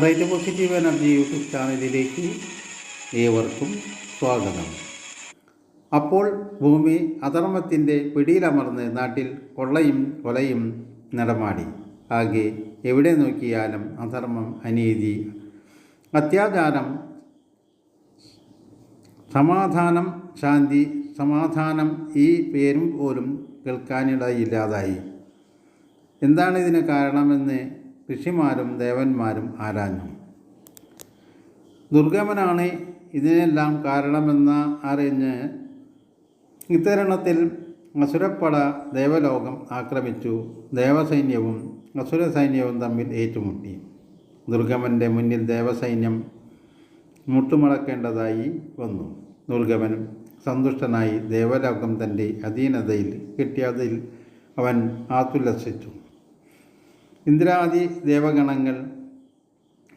Right positive energy YouTube ചാനലിലേക്ക് ഏവർക്കും സ്വാഗതം. അപ്പോൾ ഭൂമി അധർമ്മത്തിന്റെ പിടിയിലമർന്ന് നാട്ടിൽ കൊള്ളയും കൊലയും നടമാടി. ആകെ എവിടെ നോക്കിയാലും അധർമ്മം അനീതി അത്യാചാരം സമാധാനം ശാന്തി സമാധാനം ഈ പേരും പോലും കേൾക്കാനിടയില്ലാതായി. എന്താണ് ഇതിന് കാരണമെന്ന് ഋഷിമാരും ദേവന്മാരും ആരാഞ്ഞു. ദുർഗമനാണ് ഇതിനെല്ലാം കാരണമെന്ന് അറിഞ്ഞ് ഇത്തരണത്തിൽ അസുരപ്പട ദേവലോകം ആക്രമിച്ചു. ദേവസൈന്യവും അസുര സൈന്യവും തമ്മിൽ ഏറ്റുമുട്ടി. ദുർഗമന്റെ മുന്നിൽ ദേവസൈന്യം മുട്ടുമടക്കേണ്ടതായി വന്നു. ദുർഗമൻ സന്തുഷ്ടനായി ദേവലോകം തന്റെ അധീനതയിൽ കിട്ടിയതിൽ അവൻ ആത്തുല്ലസിച്ചു ഇന്ദ്രാദി ദേവഗണങ്ങൾ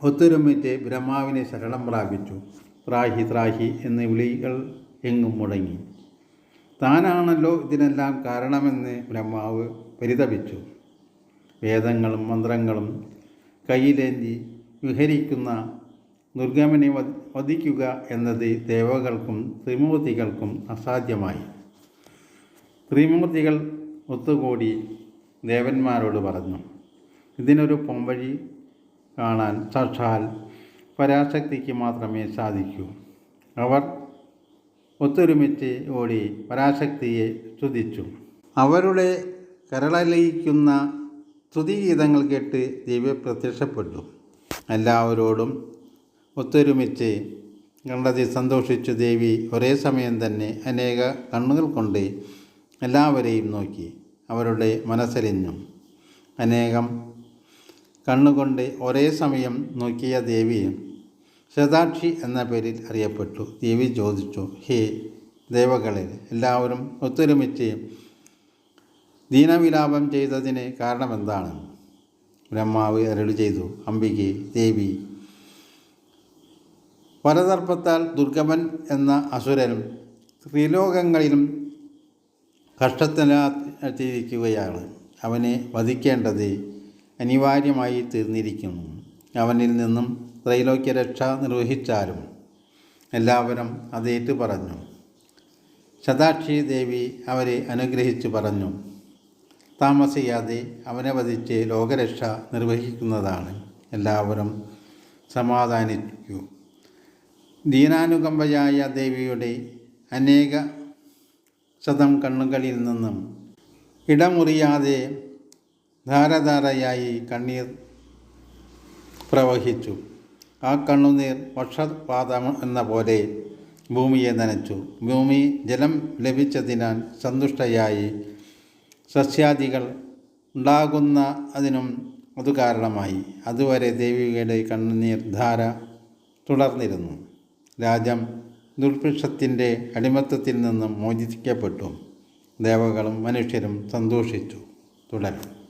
ഒത്തൊരുമിച്ച് ബ്രഹ്മാവിനെ ശരണം പ്രാപിച്ചു. ത്രാഹി ത്രാഹി എന്ന വിളികൾ എങ്ങും മുടങ്ങി. താനാണല്ലോ ഇതിനെല്ലാം കാരണമെന്ന് ബ്രഹ്മാവ് പരിതപിച്ചു. വേദങ്ങളും മന്ത്രങ്ങളും കയ്യിലേന്തി വിഹരിക്കുന്ന ദുർഗമനെ വധ- വധിക്കുക എന്നത് ദേവകൾക്കും ത്രിമൂർത്തികൾക്കും അസാധ്യമായി. ത്രിമൂർത്തികൾ ഒത്തുകൂടി ദേവന്മാരോട് പറഞ്ഞു ഇതിനൊരു പോംവഴി കാണാൻ സാക്ഷാൽ പരാശക്തിക്ക് മാത്രമേ സാധിക്കൂ. അവർ ഒത്തൊരുമിച്ച് ഓടി പരാശക്തിയെ സ്തുതിച്ചു. അവരുടെ കരളലയിക്കുന്ന സ്തുതിഗീതങ്ങൾ കേട്ട് ദേവി പ്രത്യക്ഷപ്പെട്ടു. എല്ലാവരോടും ഒത്തൊരുമിച്ച് കണ്ടതിൽ സന്തോഷിച്ചു ദേവി ഒരേ സമയം തന്നെ അനേക കണ്ണുകൾ കൊണ്ട് എല്ലാവരെയും നോക്കി അവരുടെ മനസ്സലിഞ്ഞു. അനേകം കണ്ണുകൊണ്ട് ഒരേ സമയം നോക്കിയ ദേവി ശതാക്ഷി എന്ന പേരിൽ അറിയപ്പെട്ടു. ദേവി ചോദിച്ചു ഹേ ദേവകളെ എല്ലാവരും ഒത്തൊരുമിച്ച് ദീനവിലാപം ചെയ്തതിന് കാരണമെന്താണ് ബ്രഹ്മാവ് അരളി ചെയ്തു അംബികെ ദേവി പരതർപ്പത്താൽ ദുർഗമൻ എന്ന അസുരനും ത്രിലോകങ്ങളിലും കഷ്ടത്തിലാത്തിരിക്കുകയാണ് അവനെ വധിക്കേണ്ടത് അനിവാര്യമായി തീർന്നിരിക്കുന്നു. അവനിൽ നിന്നും ത്രൈലോക്യ രക്ഷ നിർവഹിച്ചാലും എല്ലാവരും അതേറ്റു പറഞ്ഞു ശതാക്ഷി ദേവി അവരെ അനുഗ്രഹിച്ചു പറഞ്ഞു. താമസിയാതെ അവനെ വധിച്ച് ലോകരക്ഷ നിർവഹിക്കുന്നതാണ് എല്ലാവരും സമാധാനിച്ചു. ദീനാനുകമ്പയായ ദേവിയുടെ അനേക ശതം കണ്ണുകളിൽ നിന്നും ഇടമുറിയാതെ ധാരധാരയായി കണ്ണീർ പ്രവഹിച്ചു. ആ കണ്ണുനീർ വർഷപാതം എന്ന പോലെ ഭൂമിയെ നനച്ചു. ഭൂമി ജലം ലഭിച്ചതിനാൽ സന്തുഷ്ടയായി. സസ്യാദികൾ ഉണ്ടാകുന്ന അതിനും അത് കാരണമായി. അതുവരെ ദേവികയുടെ കണ്ണുനീർ ധാര തുടർന്നിരുന്നു. രാജം ദുർഭിക്ഷത്തിന്റെ അടിമത്തത്തിൽ നിന്നും മോചിക്കപ്പെട്ടു ദേവകളും മനുഷ്യരും സന്തോഷിച്ചു. തുടരും.